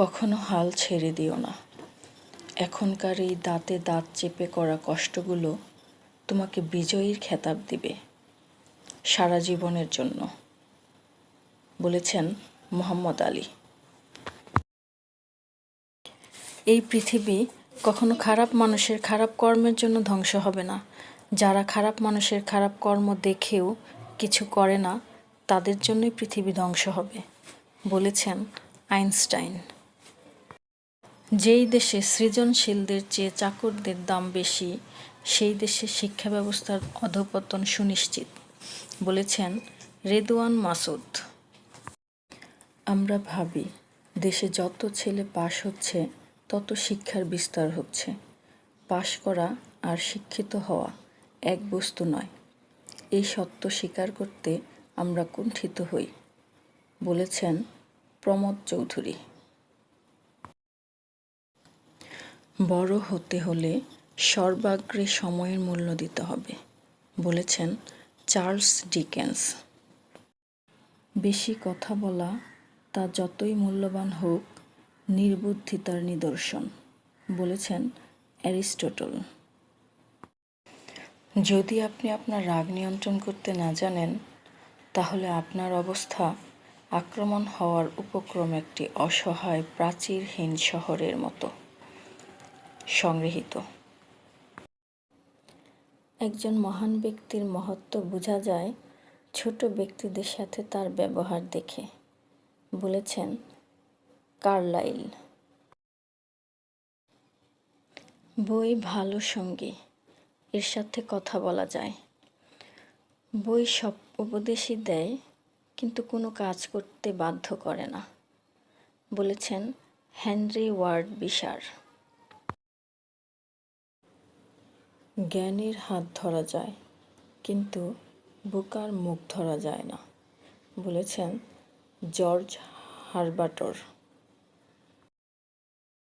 কখনো হাল ছেড়ে দিও না। এখনকার এই দাঁতে দাঁত চেপে করা কষ্টগুলো তোমাকে বিজয়ীর খেতাব দিবে সারা জীবনের জন্য, বলেছেন মোহাম্মদ আলী। এই পৃথিবী কখনো খারাপ মানুষের খারাপ কর্মের জন্য ধ্বংস হবে না। যারা খারাপ মানুষের খারাপ কর্ম দেখেও কিছু করে না, তাদের জন্যই পৃথিবী ধ্বংস হবে, বলেছেন আইনস্টাইন। যেই দেশে সৃজনশীলদের চেয়ে চাকরদের দাম বেশি, সেই দেশে শিক্ষা ব্যবস্থার অধপতন সুনিশ্চিত, বলেছেন রেদওয়ান মাসুদ। আমরা ভাবি, দেশে যত ছেলে পাশ হচ্ছে, তত শিক্ষার বিস্তার হচ্ছে। পাশ করা আর শিক্ষিত হওয়া এক বস্তু নয়। এই সত্য স্বীকার করতে আমরা কুণ্ঠিত হই, বলেছেন প্রমোদ চৌধুরী। বড় হতে হলে সর্বাগ্রে সময়ের মূল্য দিতে হবে, বলেছেন চার্লস ডিকেন্স। বেশি কথা বলা তা যতই মূল্যবান হোক, নির্বুদ্ধিতার নিদর্শন, বলেছেন অ্যারিস্টটল। যদি আপনি আপনার রাগ নিয়ন্ত্রণ করতে না জানেন, তাহলে আপনার অবস্থা আক্রমণ হওয়ার উপক্রম একটি অসহায়, প্রাচীরহীন শহরের মতো। সংগৃহীত। একজন মহান ব্যক্তির মহত্ব বোঝা যায় ছোট ব্যক্তিদের সাথে তার ব্যবহার দেখে, বলেছেন কার্লাইল। বই ভালো সঙ্গী, এর সাথে কথা বলা যায়। বই সব উপদেশই দেয়, কিন্তু কোনো কাজ করতে বাধ্য করে না, বলেছেন হেনরি ওয়ার্ড বিশার। জ্ঞানীর হাত ধরা যায় কিন্তু বোকার মুখ ধরা যায় না বলেছেন জর্জ হারবাটর।